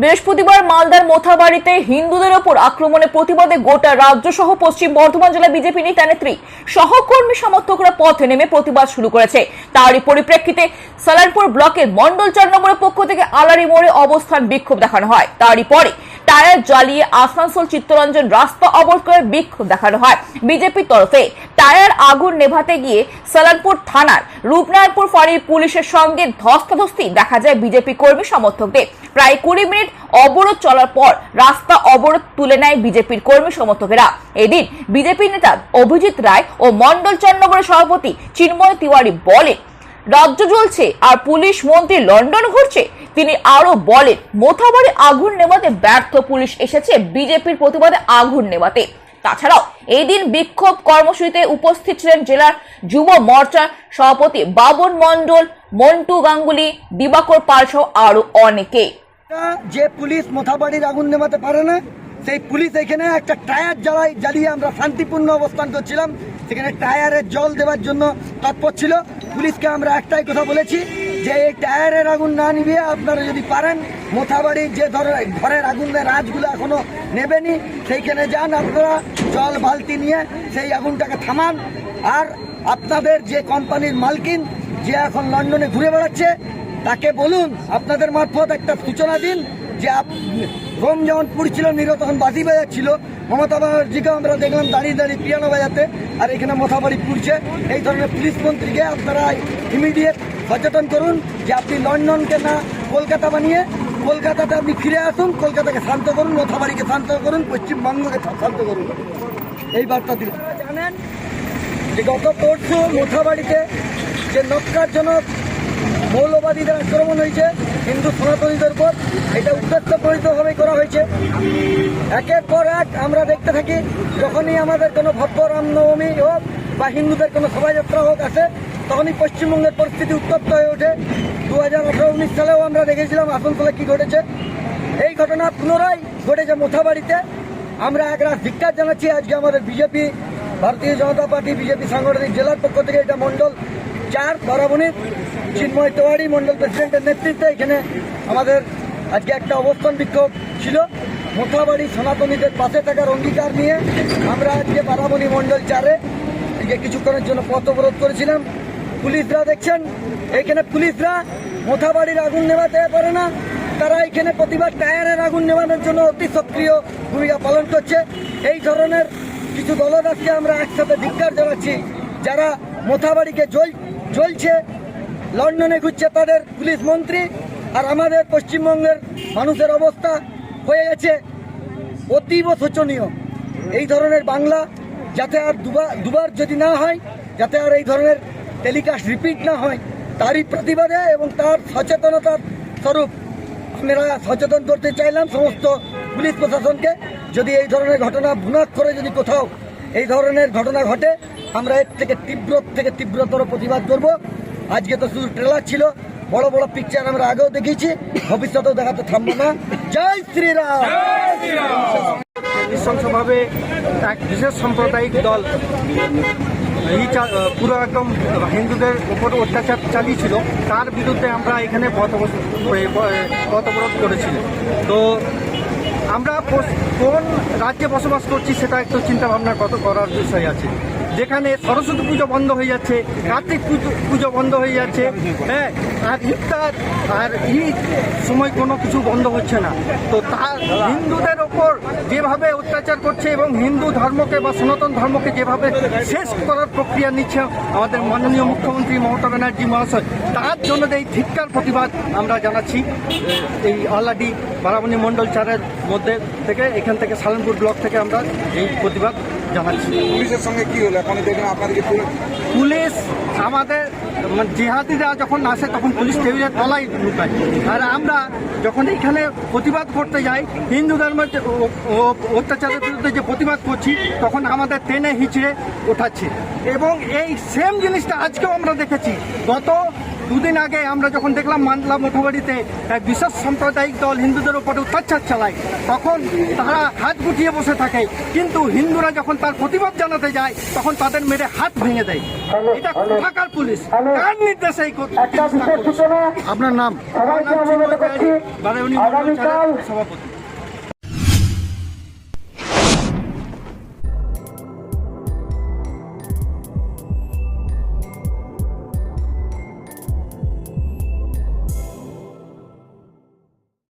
বৃহস্পতিবার মালদার মোথাবাড়িতে হিন্দুদের ওপর আক্রমণের প্রতিবাদে গোটা রাজ্য সহ পশ্চিম বর্ধমান জেলা বিজেপি নেতা নেত্রী সহকর্মী সমর্থকরা পথে নেমে প্রতিবাদ শুরু করেছে। তারই পরিপ্রেক্ষিতে সালারপুর ব্লকের মন্ডল চার নম্বরের পক্ষ থেকে আলারি মোড়ে অবস্থান বিক্ষোভ দেখানো হয়। তারই পরে টায়ার জ্বালিয়ে আসানসোল চিত্তরঞ্জন রাস্তা অবরোধ করে বিক্ষোভ দেখানো হয়। বিজেপির তরফে টায়ার আগুন নেভাতে গিয়ে সালানপুর থানার রূপনারায়ণপুর ফাঁড়ির পুলিশের সঙ্গে ধস্তাধস্তি দেখা যায় বিজেপি কর্মী সমর্থকদের। প্রায় কুড়ি মিনিট অবরোধ চলার পর রাস্তা অবরোধ তুলে নেয় বিজেপির কর্মী সমর্থকেরা। এদিন বিজেপি নেতা অভিজিৎ রায় ও মন্ডল চন্দ্রগড়ের সভাপতি চিন্ময় তিওয়ারি বলেন রাজ্য জ্বলছে আর পুলিশ মন্ত্রী লন্ডন ঘুরছে। তিনি আরও বলেন, মোথাবাড়ি আগুন নেভাতে ব্যর্থ পুলিশ এসেছে, বিজেপির প্রতিবাদে আগুন নেভাতে। তাছাড়াও এই দিন বিক্ষোভ কর্মসূচিতে উপস্থিত ছিলেন জেলার যুব মোর্চার সভাপতি বাবন মণ্ডল, মন্টু গাঙ্গুলি, দিবাকর পাল সহ আরও অনেকে। যে পুলিশ মোথাবাড়ির আগুন নেভাতে পারে না সেই পুলিশ এখানে একটা টায়ার জ্বালাই, জ্বালিয়ে আমরা শান্তিপূর্ণ অবস্থান করছিলাম। সেখানে টায়ারে জল দেওয়ার জন্য তৎপর ছিল। পুলিশকে আমরা একটাই কথা বলেছি যে এই টায়ারের আগুন না নিভিয়ে আপনারা যদি পারেন মোথাবাড়ির যে ধর- ঘরের আগুনের রাজগুলো এখনও নেবেনি, সেইখানে যান আপনারা, জল বালতি নিয়ে সেই আগুনটাকে থামান। আর আপনাদের যে কোম্পানির মালকিন, যে এখন লন্ডনে ঘুরে বেড়াচ্ছে, তাকে বলুন, আপনাদের মারফত একটা সূচনা দিন। যে রোম যেমন পুড়ছিল নিরো তখন বাজি বাজাচ্ছিল। মমতা ব্যানার্জিকে আমরা দেখলাম দাঁড়িয়ে দাঁড়িয়ে পিয়ানো বাজাতে। আর এখানে মাথাবাড়ি পুড়ছে। এই ধরনের পুলিশ মন্ত্রীকে আপনারা ইমিডিয়েট সচেতন করুন যে আপনি লন্ডনকে না, কলকাতা বানিয়ে, কলকাতাতে আপনি ফিরে আসুন, কলকাতাকে শান্ত করুন মোথাবাড়িকে শান্ত করুন, পশ্চিমবঙ্গকে শান্ত করুন। এই বার্তা দিন জানেন যে গত পরশু মোথাবাড়িতে যে নক্কারজনক মৌলবাদীদের আক্রমণ হয়েছে, হিন্দু সনাতনীদের উপর। এটা উদ্দেশ্যপ্রণীতভাবে করা হয়েছে। একের পর এক আমরা দেখতে থাকি, যখনই আমাদের কোনো ভব্য রামনবমী হোক বা হিন্দুদের কোনো শোভাযাত্রা হোক আসে, তখনই পশ্চিমবঙ্গের পরিস্থিতি উত্তপ্ত হয়ে ওঠে। দু হাজার আঠারো উনিশ সালেও আমরা দেখেছিলাম আসানসোলে কী ঘটেছে। এই ঘটনা পুনরায় ঘটেছে মোথাবাড়িতে। আমরা এক রাত ধিক্কার জানাচ্ছি, আজকে আমাদের বিজেপি, ভারতীয় জনতা পার্টি, বিজেপি সাংগঠনিক জেলার পক্ষ থেকে এটা মণ্ডল চার বরাবনির চিন্ময় তেওয়ারি মণ্ডল প্রেসিডেন্টের নেতৃত্বে এখানে আমাদের আজকে একটা অবস্থান বিক্ষোভ ছিল। মোথাবাড়ি সনাতনীদের পাশে থাকার অঙ্গীকার নিয়ে আমরা আজকে বারাবণী মণ্ডল চারে আজকে কিছুক্ষণের জন্য পথ অবরোধ করেছিলাম। পুলিশরা দেখছেন, এখানে পুলিশরা মোথাবাড়ির আগুন নেভাতে পারে না। তারা এখানে প্রতিবাদ টায়ারের আগুন নেভানোর জন্য অতি সক্রিয় ভূমিকা পালন করছে। এই ধরনের কিছু দলদাসকে আমরা একসাথে ধিক্কার জানাচ্ছি। যারা মোথাবাড়িকে জ্বল জ্বলছে লন্ডনে ঘুরছে তাদের পুলিশ মন্ত্রী আর আমাদের পশ্চিমবঙ্গের মানুষের অবস্থা হয়ে গেছে অতীব শোচনীয়। এই ধরনের বাংলা যাতে আর দুবার দুবার যদি না হয়, যাতে আর এই ধরনের টেলিকাস্ট রিপিট না হয়, তারই প্রতিবাদে এবং তার সচেতনতার স্বরূপ আমরা সচেতন করতে চাইলাম সমস্ত পুলিশ প্রশাসনকে। যদি এই ধরনের ঘটনা ভুনাক করে যদি কোথাও এই ধরনের ঘটনা ঘটে আমরা এর থেকে তীব্র থেকে তীব্রতর প্রতিবাদ করব। আজকে তো শুধু ট্রেলার ছিল, বড় বড় পিকচার আমরা আগেও দেখিয়েছি, ভবিষ্যতেও দেখাতে থামবো না। জয় শ্রীরাম! নৃশংসভাবে এক বিশেষ সাম্প্রদায়িক দল পুরো একদম হিন্দুদের উপর অত্যাচার চালিয়েছিল, তার বিরুদ্ধে আমরা এখানে পথ অবস- এ- এ- পথ অবরোধ করেছিলাম তো আমরা কোন রাজ্যে বসবাস করছি সেটা একটু চিন্তা ভাবনা কত করার বিষয় আছে। যেখানে সরস্বতী পুজো বন্ধ হয়ে যাচ্ছে, কার্তিক পুজো বন্ধ হয়ে যাচ্ছে হ্যাঁ আর ইফতার আর ঈদ সময় কোনো কিছু বন্ধ হচ্ছে না। তো তার হিন্দুদের ওপর যেভাবে অত্যাচার করছে এবং হিন্দু ধর্মকে বা সনাতন ধর্মকে যেভাবে শেষ করার প্রক্রিয়া নিচ্ছে আমাদের মাননীয় মুখ্যমন্ত্রী মমতা ব্যানার্জি মহাশয়, তার জন্য এই ধিক্কার প্রতিবাদ আমরা জানাচ্ছি, এই আল্লাডি বারাবণী মণ্ডল চারের মধ্যে থেকে, এখান থেকে সালেনপুর ব্লক থেকে আমরা এই প্রতিবাদ জানাচ্ছি। পুলিশের সঙ্গে কি হলো? এখন দেখলাম আপনাদেরকে পুলিশ আমাদের মানে জিহাদিরা যখন আসে তখন পুলিশ টেবিলের তলাই লুকায় আর আমরা যখন এখানে প্রতিবাদ করতে যাই হিন্দু ধর্মের অত্যাচারের বিরুদ্ধে যে প্রতিবাদ করছি তখন আমাদের টেনে হিচড়ে ওঠাচ্ছে। এবং এই সেম জিনিসটা আজকেও আমরা দেখেছি। গত দুদিন আগে আমরা যখন দেখলাম মান্দলা মোথাবাড়িতে এক বিশেষ সাম্প্রদায়িক দল হিন্দুদের উপরে অত্যাচার চালায় তখন তারা হাত গুটিয়ে বসে থাকে। কিন্তু হিন্দুরা যখন তার প্রতিবাদ জানাতে যায় তখন তাদের মেরে হাত ভেঙে দেয়। এটা কোথাকার পুলিশ? কার নির্দেশে এই? আপনার নাম? সভাপতি।